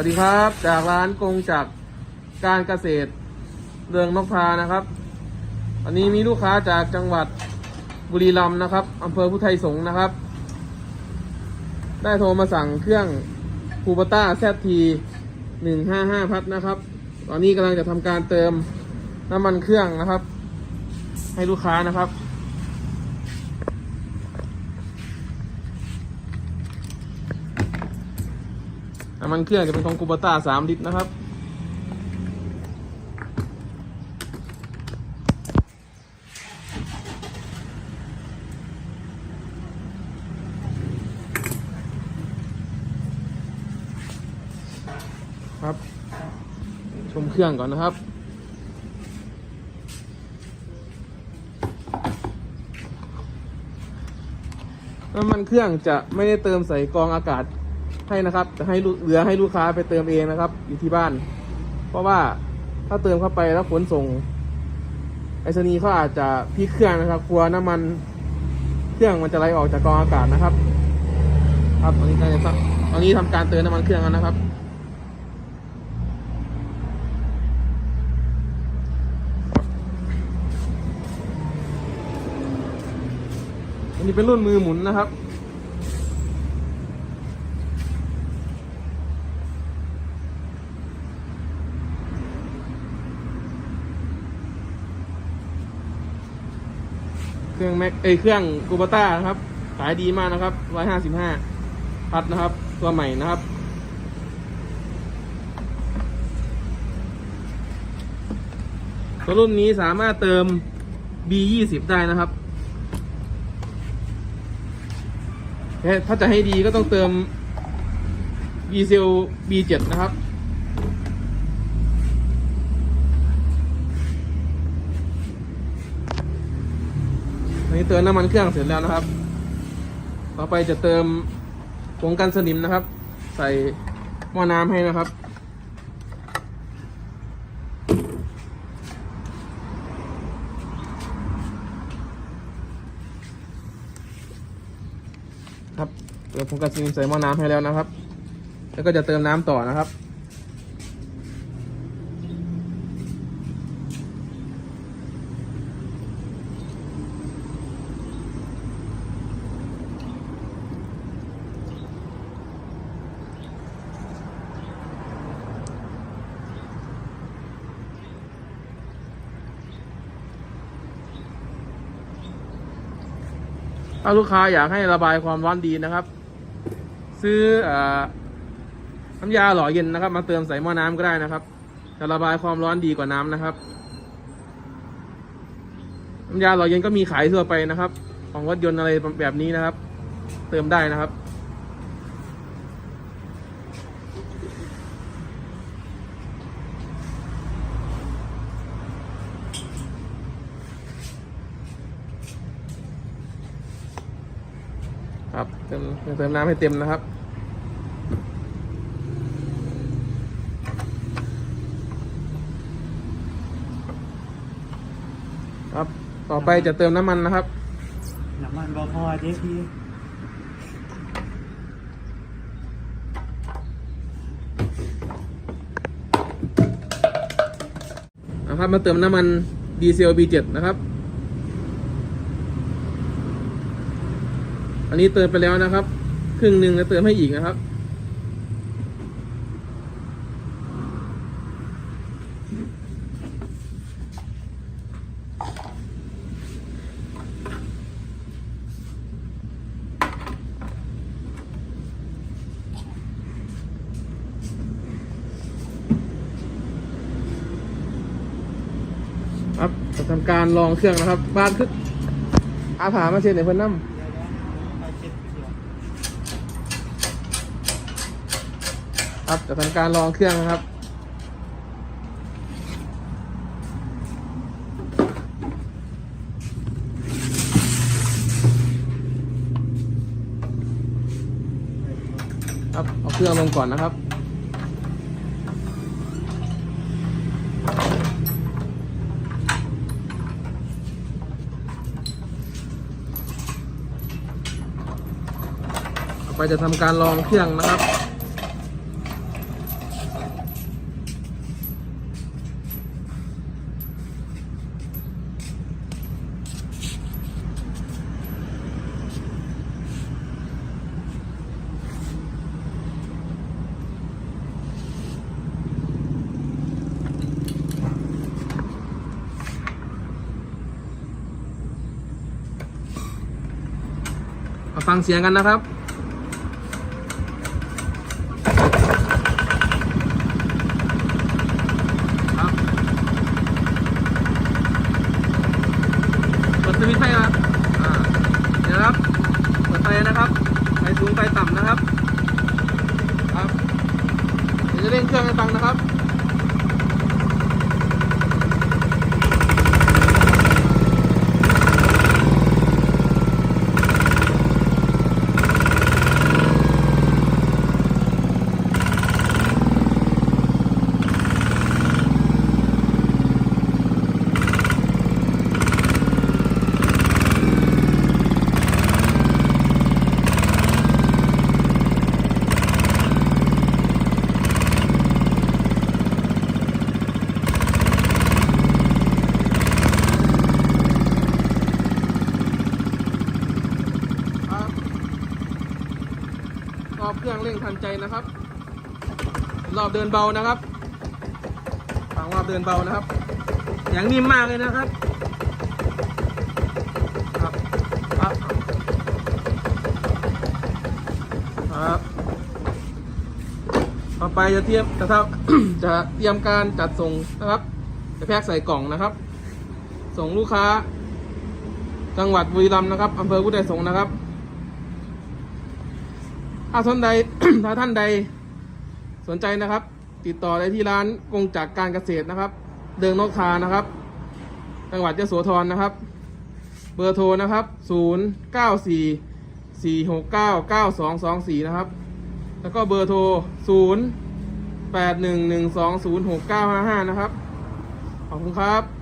วัสดีครับ จากร้านกงจากการเกษตรเรืองนกพานะครับ อันนี้มีลูกค้าจากจังหวัดบุรีรัมย์นะครับอำเภอพุทไทยสงฆ์นะครับ ได้โทรมาสั่งเครื่องคูปต้าแซทีหนึ่งห้าห้าพัดนะครับ ตอนนี้กำลังจะทำการเติมน้ำมันเครื่องนะครับ ให้ลูกค้านะครับ น้ำมันเครื่องจะเป็นของคูปต้าสามลิตรนะครับ ครับ ชมเครื่องก่อนนะครับน้ำมันเครื่องจะไม่ได้เติมใส่กองอากาศ ให้นะครับให้เหลือให้ลูกค้าไปเติมเองนะครับ อยู่ที่บ้าน เพราะว่าถ้าเติมเข้าไปแล้วขนส่งไอศนีเขาอาจจะพิเครื่องนะครับกลัวน้ำมันเครื่องมันจะไหลออกจากกรองอากาศนะครับ ครับตอนนี้ก็จะตอนนี้ทำการเติมน้ำมันเครื่องแล้วนะครับอันนี้เป็นรุ่นมือหมุนนะครับ เครื่องแม็กเอยเครื่องกูบต้านะครับ ขายดีมากนะครับร้อยห้าสิบห้าพัดนะครับ ตัวใหม่นะครับ ตัวรุ่นนี้สามารถเติม B ยี่สิบได้นะครับถ้าจะให้ดีก็ต้องเติม b ีเซล B7 นะครับ อันนี้ เติมน้ำมันเครื่องเสร็จแล้วนะครับ ต่อไปจะเติมผงกันสนิมนะครับ ใส่หม้อน้ำให้นะครับ ครับเติมผงกันสนิมใส่หม้อน้ำให้แล้วนะครับ แล้วก็จะเติมน้ำต่อนะครับ ถ้าลูกค้าอยากให้ระบายความร้อนดีนะครับ ซื้อเออน้ำยาหล่อเย็นนะครับ มาเติมใส่หม้อน้ำก็ได้นะครับ จะระบายความร้อนดีกว่าน้ำนะครับ น้ำยาหล่อเย็นก็มีขายทั่วไปนะครับ ของรถยนต์อะไรแบบนี้นะครับ เติมได้นะครับ ครับ เติมเติมน้ำให้เต็มนะครับ ครับ ต่อไปจะเติมน้ำมันนะครับ น้ำมันบอพอเจ๊พี่นะครับมาเติมน้ำมันดีเซล B7 นะครับ อันนี้เติมไปแล้วนะครับ ครึ่งหนึ่งแล้วเติมให้อีกนะครับ ครับจะทำการลองเครื่องนะครับ บ้านคืออาผามาเช็ดในเพิ่นน้ำ เดี๋ยวๆเอาเจ็ดเดี๋ยว ครับจะทำการลองเครื่องนะครับ ครับเอาเครื่องลงก่อนนะครับต่อไปจะทำการลองเครื่องนะครับ ฟังเสียงกันนะครับครัดสวิตช์ให้ครับอ่าเดี๋ยวครับเปิดไฟนะครับไฟสูงไฟต่ำนะครับ ครับ เดี๋ยวจะเร่งเครื่องให้ฟังนะครับร อบเครื่องเร่งทันใจนะครับ รอบเดินเบานะครับฝังรอบเดินเบานะครับอย่างนิ่มมากเลยนะครับครับครับครับต่อไปจะเทียบจะทำจะเตรียมการจัดส่งนะครับ จะแพ็คใส่กล่องนะครับ ส่งลูกค้า จังหวัดบุรีรัมย์นะครับอำเภอพุทธไทยสงนะครับ ถ้าท่านใด ถ้าท่านใดสนใจนะครับ ติดต่อได้ที่ร้านกงจากการเกษตรนะครับ เดิงนกทานะครับ จังหวัดยะโสธรนะครับ เบอร์โทรนะครับ 0 9 4 4 6 9 9 2 2 4 นะครับ แล้วก็เบอร์โทร 0 8 1 1 2 0 6 9 5 5 นะครับ ขอบคุณครับ